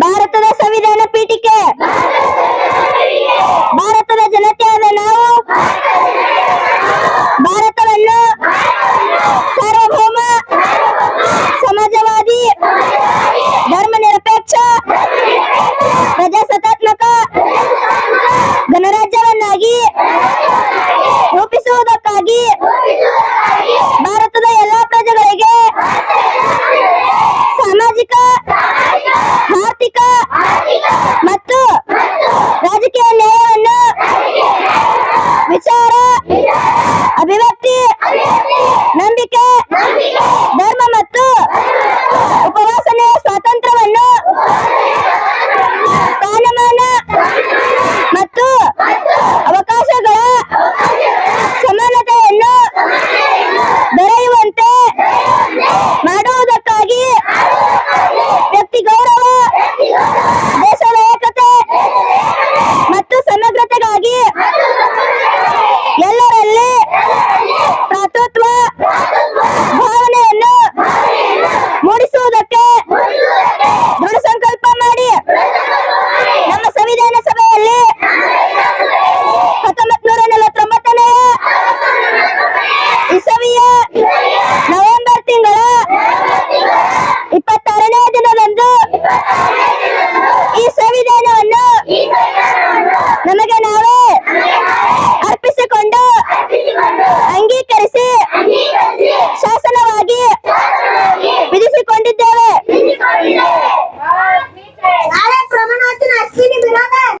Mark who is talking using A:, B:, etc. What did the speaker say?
A: ಭಾರತದ ಸಂವಿಧಾನ ಪೀಠಿಕೆ ಭಾರತದ ಜನತೆಯಾದ ನಾವು. ಭಾರತವನ್ನು ಸಾರ್ವಭೌಮ ಸಮಾಜವಾದಿ ಧರ್ಮ ನಿರಪೇಕ್ಷ ಪ್ರಜಾಸತ್ತಾತ್ಮಕ ಗಣರಾಜ್ಯವನ್ನಾಗಿ ರೂಪಿಸುವುದಕ್ಕಾಗಿ ¡A debatir! Yeah!